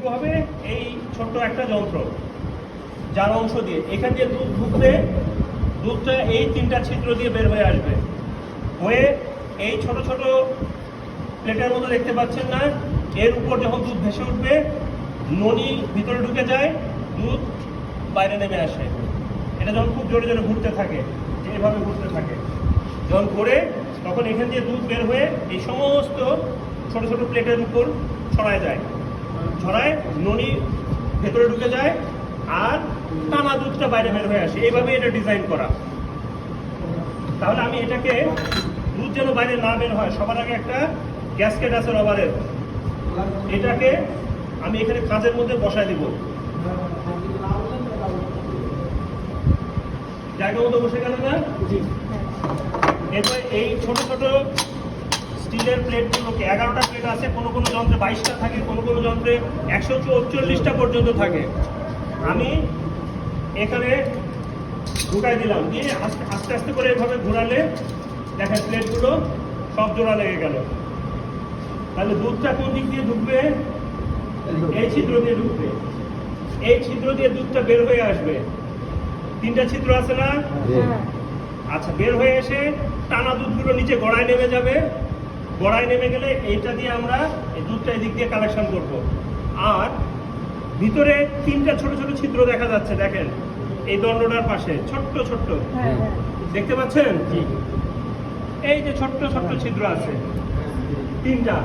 শুরু হবে এই ছোট্ট একটা যন্ত্র, যার অংশ দিয়ে। এখান দিয়ে দুধ ঢুকবে দুধটা এই তিনটা ছিদ্র দিয়ে বের হয়ে আসবে। হয়ে এই ছোট ছোট প্লেটের মতো দেখতে পাচ্ছেন না, এর উপর যখন দুধ ভেসে উঠবে ননি ভিতরে ঢুকে যায়, দুধ বাইরে নেমে আসে। এটা যখন খুব জোরে জোরে ঘুরতে থাকে এভাবে ঘুরতে থাকে। যখন ঘুরে, তখন এখান দিয়ে দুধ বের হয়ে এই সমস্ত ছোট ছোট প্লেটের উপর ছড়ায় যায়। ছড়ায় ননি ভেতরে ঢুকে যায় আর টানা দুধটা বাইরে বের হয়ে আসে। এইভাবে এটা ডিজাইন করা। তাহলে আমি এটাকে দুধ যেন বাইরে না বের হয় সবার আগে একটা গ্যাসকেট আছে রবারের এটাকে আমি এখানে কাঁচের মধ্যে বসায় দিব। জায়গা মতো বসে গেল না? এরপর এই ছোট ছোট স্টিলের প্লেটগুলোকে এগারোটা প্লেট আছে কোনো কোনো যন্ত্রে বাইশটা থাকে কোনো কোনো যন্ত্রে একশো চৌচল্লিশটা পর্যন্ত থাকে। আমি এখানে ঢুকাই দিলাম দিয়ে আস্তে আস্তে আস্তে করে এভাবে ঘোরালে দেখেন প্লেটগুলো সব জোড়া লেগে গেল। তাহলে দুধটা কোন দিক দিয়ে ঢুকবে? এই ছিদ্র দিয়ে ঢুকবে। এই ছিদ্র দিয়ে দুধটা বের হয়ে আসবে। তিনটা ছিদ্র আছে না? আচ্ছা বের হয়ে এসে টানা দুধগুলো নিচে গড়ায় নেমে যাবে। গড়ায় নেমে গেলে এইটা দিয়ে আমরা এই দুধটা এদিক দিয়ে কালেকশন করব। আর ভিতরে তিনটা ছোট ছোট ছিদ্র দেখা যাচ্ছে দেখেন এই দণ্ডটার পাশে ছোট্ট ছোট্ট। দেখতে পাচ্ছেন? এই যে ছোট্ট ছোট্ট ছিদ্র আছে তিনটা।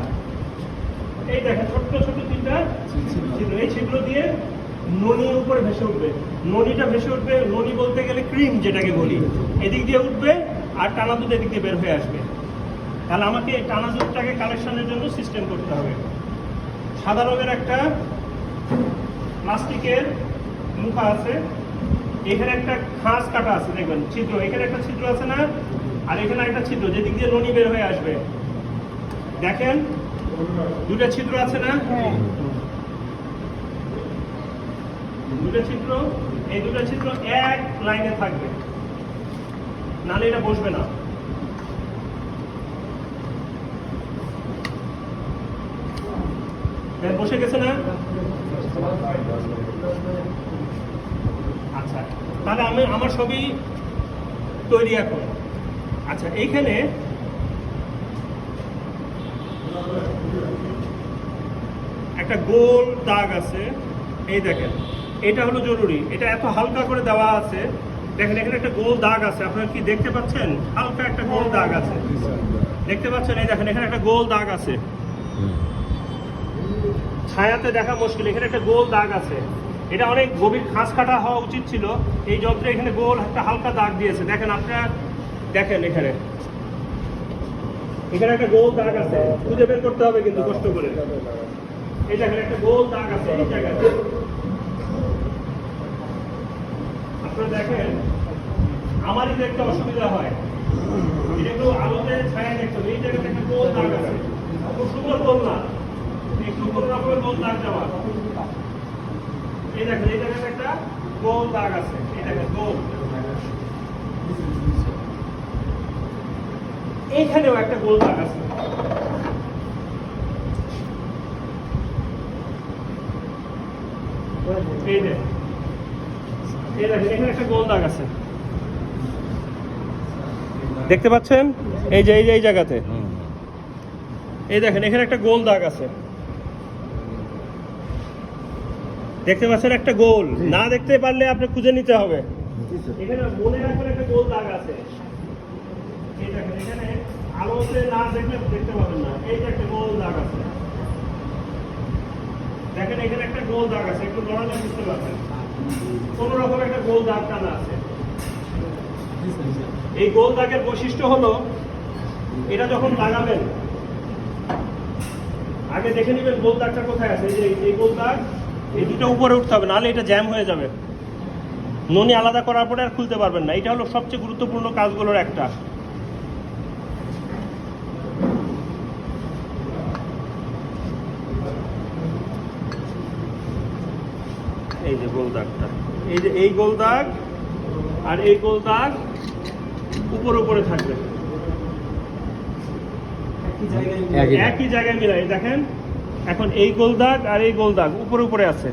এই দেখেন ছোট্ট ছোট্ট তিনটা ছিদ্র। এই ছিদ্র দিয়ে ননির উপরে ভেসে উঠবে। ননিটা ভেসে উঠবে ননি বলতে গেলে ক্রিম যেটাকে বলি। এদিক দিয়ে উঠবে আর টানা দুধ এদিক দিয়ে বের হয়ে আসবে। তাহলে আমাকে এই টানা দুধটাকে কালেকশনের জন্য সিস্টেম করতে হবে। সাদা রঙের একটা প্লাস্টিকের মুখা আছে। এখানে একটা খাঁজ কাটা আছে দেখবেন ছিদ্র। এখানে একটা ছিদ্র আছে না? আর এখানে একটা ছিদ্র যেদিক দিয়ে ননি বের হয়ে আসবে। দেখেন দুটা ছিদ্র আছে না? দুটো ছিদ্র এই দুটো ছিদ্র এক লাইনে থাকবে। নালে এটা বসবে না। বসে গেছে না? আচ্ছা তাহলে আমি, আমার সবই তৈরি এখন। আচ্ছা এইখানে একটা গোল দাগ আছে। এই দেখেন, এটা হলো জরুরি। এটা এত হালকা করে দেওয়া আছে। দেখেন, এখানে একটা গোল দাগ আছে। আপনারা কি দেখতে পাচ্ছেন? হালকা একটা গোল দাগ আছে। দেখতে পাচ্ছেন? এই দেখেন, এখানে একটা গোল দাগ আছে। ছায়াতে দেখা মুশকিল। এখানে একটা গোল দাগ আছে। এটা অনেক গভীর খাস কাটা হওয়া উচিত ছিল। এই যন্ত্রে এখানে গোল একটা হালকা দাগ দিয়েছে। দেখেন আপনারা, দেখেন এখানে। এখানে একটা গোল দাগ আছে। খুঁজে বের করতে হবে কিন্তু কষ্ট করে। এই দেখেন, একটা গোল দাগ আছে এই জায়গাতে আপনারা দেখেন, আমারই একটা অসুবিধা হয়। এটা একটু আলোতে ছায়া দেখতে হবে। এই জায়গাতে একটা গোল দাগ আছে। খুব সুন্দর গোল না। একটু কোনো রকমের গোল দাগ দেওয়া এই দেখেন এই জায়গাতে একটা গোল দাগ আছে। এই দেখেন গোল এইখানেও একটা গোল দাগ আছে এই যে এই দেখেন এখানে একটা গোল দাগ আছে। দেখতে পাচ্ছেন? এই যে এই যে এই জায়গাতে। এই দেখেন এখানে একটা গোল দাগ আছে। দেখতে পাচ্ছেন একটা গোল। না দেখতে পারলে আপনি খুঁজে নিতে হবে। এখানে মনে একটা গোল দাগ আছে। এখানে আলোতে না দেখলে দেখতে পাবেন না। এই যে একটা গোল দাগ আছে। দেখেন এখানে একটা গোল দাগ আছে। একটু নড়ালে বুঝতে পারবেন। কোন রকম একটা গোল দাগ টানা আছে। এই গোল দাগের বৈশিষ্ট্য হলো এটা যখন লাগাবেন আগে দেখে নেবেন গোল দাগটা কোথায় আছে। এই যে এই গোল দাগ এই দুটো উপরে উঠতে হবে নাহলে এটা জ্যাম হয়ে যাবে। ননি আলাদা করার পরে আর খুলতে পারবেন না। এটা হলো সবচেয়ে গুরুত্বপূর্ণ কাজগুলোর একটা। এই যে গোল দাগটা। এই যে এই গোল দাগ আর এই গোল দাগ উপর উপরে থাকবে। একই একই জায়গায় মিলাই দেখেন এখন এই গোল দাগ আর এই গোল দাগ উপরে উপরে আছে।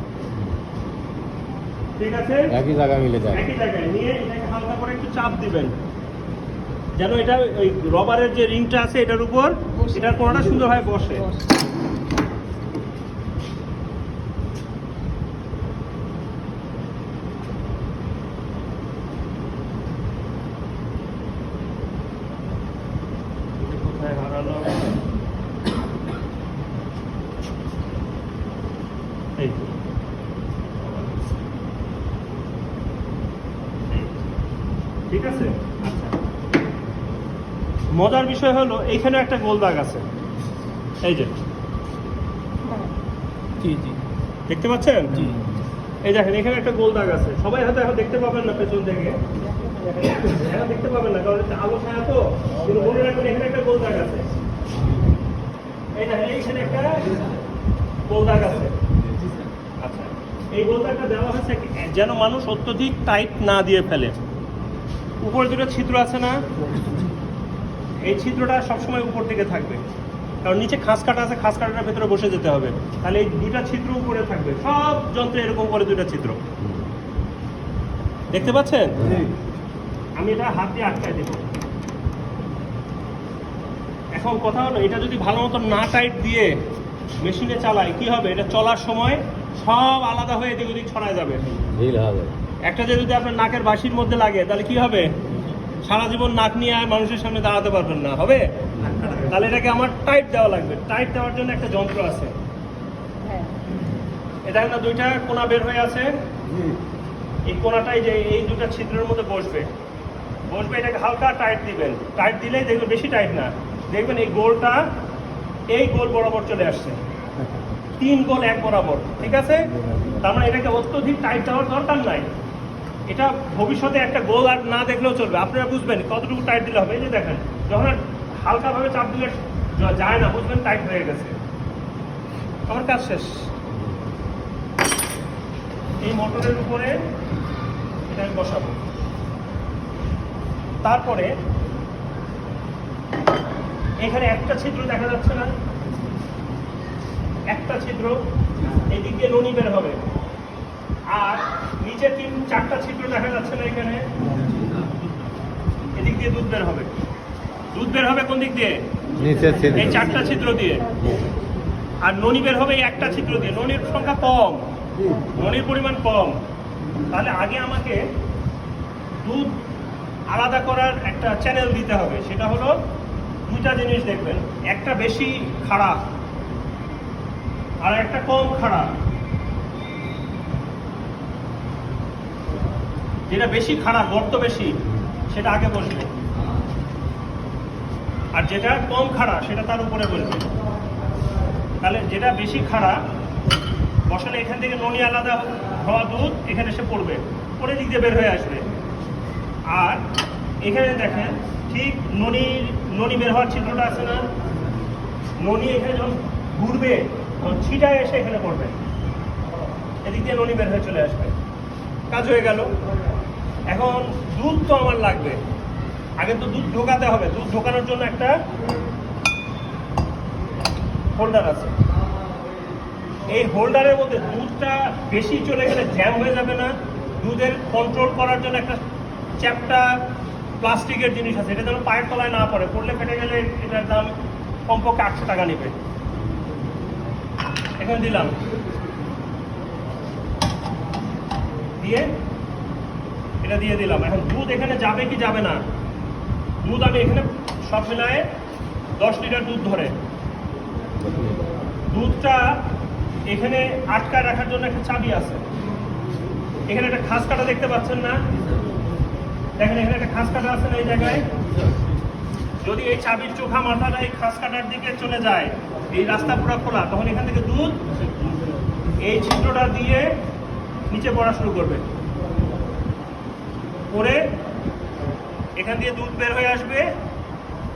ঠিক আছে? একই জায়গায় মিলে যায়। একই জায়গায় নিয়ে এটাকে হালকা করে একটু চাপ দিবেন। যেন এটা ওই রবারের যে রিংটা আছে এটার উপর এটার কোণাটা সুন্দরভাবে বসে কোথায় হারালো এই তো। ঠিক আছে? আচ্ছা মজার বিষয় হলো এইখানে একটা গোল দাগ আছে। এই যে। জি জি। দেখতে পাচ্ছেন? জি। এই দেখেন এখানে একটা গোল দাগ আছে। সবাই হয়তো এখন দেখতে পাবেন না পেছন থেকে। এখন দেখতে পাবেন না কারণ এটা আলো ছায়া তো। কিন্তু মনে রাখবেন এখানে একটা গোল দাগ আছে। এই দেখেন এইখানে একটা গোল দাগ আছে। আচ্ছা এই গোল দাগটা দেওয়া হয়েছে যেন মানুষ অত্যধিক টাইট না দিয়ে ফেলে। উপরে দুটো ছিদ্র আছে না? এই ছিদ্রটা সবসময় উপর থেকে থাকবে। কারণ নিচে খাস কাটা আছে খাস কাটাটার ভেতরে বসে যেতে হবে। তাহলে এই দুইটা ছিদ্র উপরে থাকবে। সব যন্ত্রে এরকম করে দুইটা ছিদ্র। দেখতে পাচ্ছেন? আমি এটা হাত দিয়ে আটকায় দেব। এখন কথা হলো এটা যদি ভালো মতো না টাইট দিয়ে মেশিনে চালাই কি হবে? এটা চলার সময় সব আলাদা হয়ে এদিক ওদিক ছড়ায় যাবে। ঢিল হবে একটা যে যদি আপনার নাকের বাসির মধ্যে লাগে তাহলে কি হবে? সারা জীবন নাক নিয়ে আর মানুষের সামনে দাঁড়াতে পারবেন না হবে? তাহলে এটাকে আমার টাইট দেওয়া লাগবে। টাইট দেওয়ার জন্য একটা যন্ত্র আছে। এটা না দুইটা কোনা বের হয়ে আছে। এই কোনাটাই যে এই দুটো ছিদ্রের মধ্যে বসবে। বসবে এটাকে হালকা টাইট দিবেন। টাইট দিলেই দেখবেন বেশি টাইট না। দেখবেন এই গোলটা এই গোল বরাবর চলে আসছে। তিন গোল এক বরাবর ঠিক আছে? তার মানে এটাকে অত্যধিক টাইট দেওয়ার দরকার নাই। এটা ভবিষ্যতে একটা গোল আর না দেখলেও চলবে। আপনারা বুঝবেন কতটুকু টাইট দিলে হবে। এই যে দেখেন, যখন হালকাভাবে চাপ দিলে যায় না, বুঝবেন টাইট হয়ে গেছে। আমার কাজ শেষ। এই মোটরের উপরে এটা আমি বসাবো। তারপরে এখানে একটা ছিদ্র দেখা যাচ্ছে না। একটা ছিদ্র এদিক দিয়ে ননি বের হবে। আর নিচে তিন চারটা ছিদ্র দেখা যাচ্ছে না এখানে। এদিক দিয়ে দুধ বের হবে। দুধ বের হবে কোন দিক দিয়ে? নিচে এই চারটা ছিদ্র দিয়ে। আর ননি বের হবে এই একটা ছিদ্র দিয়ে। ননির সংখ্যা কম। ননির পরিমাণ কম। তাহলে আগে আমাকে দুধ আলাদা করার একটা চ্যানেল দিতে হবে। সেটা হলো দুইটা জিনিস দেখবেন। একটা বেশি খারাপ আর একটা কম খারাপ যেটা বেশি খারাপ, গর্ত বেশি, সেটা আগে বসবে। আর যেটা কম খাড়া সেটা তার উপরে বসবে। তাহলে যেটা বেশি খাড়া বসালে এখান থেকে ননি আলাদা হওয়া দুধ এখানে এসে পড়বে। পরে দিক দিয়ে বের হয়ে আসবে। আর এখানে দেখেন, ঠিক ননির ননি বের হওয়ার চিত্রটা আছে না? ননি এখানে যখন ঘুরবে, তখন ছিটায় এসে এখানে পড়বে। এদিক দিয়ে ননি বের হয়ে চলে আসবে। কাজ হয়ে গেল। এখন দুধ তো আমার লাগবে। আগে তো দুধ ঢোকাতে হবে। দুধ ঢোকানোর জন্য একটা হোল্ডার আছে। এই হোল্ডারের মধ্যে দুধটা বেশি চলে গেলে জ্যাম হয়ে যাবে না। দুধের কন্ট্রোল করার জন্য একটা চ্যাপটা প্লাস্টিকের জিনিস আছে। এটা যেন পায়ের তলায় না পড়ে। পড়লে ফেটে গেলে এটার দাম কমপক্ষে আটশো টাকা নেবে। এখানে দিলাম। দিয়ে এটা দিয়ে দিলাম। এখন দুধ এখানে যাবে কি যাবে না? দুধ আমি এখানে সব মিলায়ে দশ লিটার দুধ ধরে। দুধটা এখানে আটকায় রাখার জন্য একটা চাবি আছে। এখানে একটা খাস কাটা দেখতে পাচ্ছেন না? দেখেন, এখানে একটা খাস কাটা আছে না এই জায়গায়? যদি এই চাবির চোখা মাথাটা এই খাস কাটার দিকে চলে যায়, এই রাস্তা পুরো খোলা, তখন এখান থেকে দুধ এই ছিদ্রটা দিয়ে নিচে পড়া শুরু করবে পরে এখান দিয়ে দুধ বের হয়ে আসবে,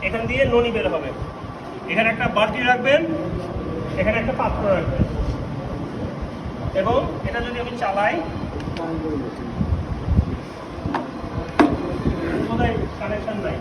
এখান দিয়ে ননি বের হবে। এখানে একটা বালতি রাখবেন, এখানে একটা পাত্র রাখবেন। এবং এটা যদি আমি চালাই কানেকশন নাই।